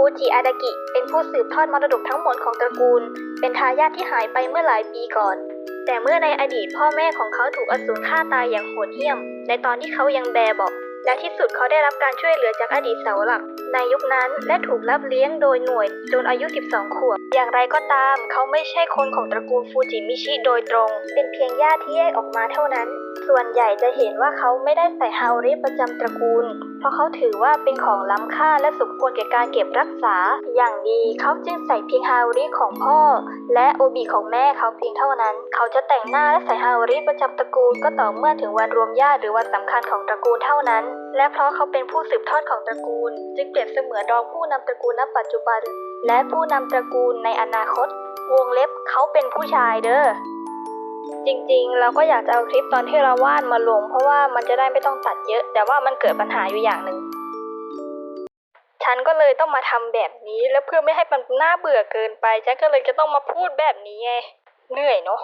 ฟูจิอาดากิ เป็นผู้สืบทอดมรดกทั้งหมดของตระกูล เป็นทายาทที่หายไปเมื่อหลายปีก่อน แต่เมื่อในอดีตพ่อแม่ของเขาถูกอสูรฆ่าตายอย่างโหดเหี้ยม ในตอนที่เขายังแบเบอกและที่สุดเขาได้รับการช่วยเหลือจากอดีตเสาหลัก ในยุคนั้นและถูกรับเลี้ยงโดยหน่วยจนอายุ 12 ขวบ อย่างไรก็ตาม เขาไม่ใช่คนของตระกูลฟูจิมิชิโดยตรง เป็นเพียงญาติที่แยกออกมาเท่านั้น ส่วนใหญ่จะเห็นว่าเขาไม่ได้ใส่ฮาอริประจำตระกูล เพราะเขาถือว่าเป็นของล้ำค่าและสมควรแก่การเก็บรักษา อย่างดีเขาจึงใส่เพียงฮาโอริของพ่อ และโอบิของแม่เขาเพียงเท่านั้น เขาจะแต่งหน้าและใส่ฮาโอริประจำตระกูลก็ต่อเมื่อถึงวันรวมญาติหรือวันสำคัญของตระกูลเท่านั้น และเพราะเขาเป็นผู้สืบทอดของตระกูล จึงเปรียบเสมือนรองผู้นำตระกูลณปัจจุบัน และผู้นำตระกูลในอนาคต วงเล็บเขาเป็นผู้ชายเด้อ จริงๆ เราก็อยากจะเอาคลิปตอนที่เราวาดมาลง เพราะว่ามันจะได้ไม่ต้องตัดเยอะ แต่ว่ามันเกิดปัญหาอยู่อย่างหนึ่ง ฉันก็เลยต้องมาทำแบบนี้แล้วเพื่อไม่ให้มันน่าเบื่อเกินไปฉันก็เลยจะต้องมาพูดแบบนี้ไงเหนื่อยเนาะ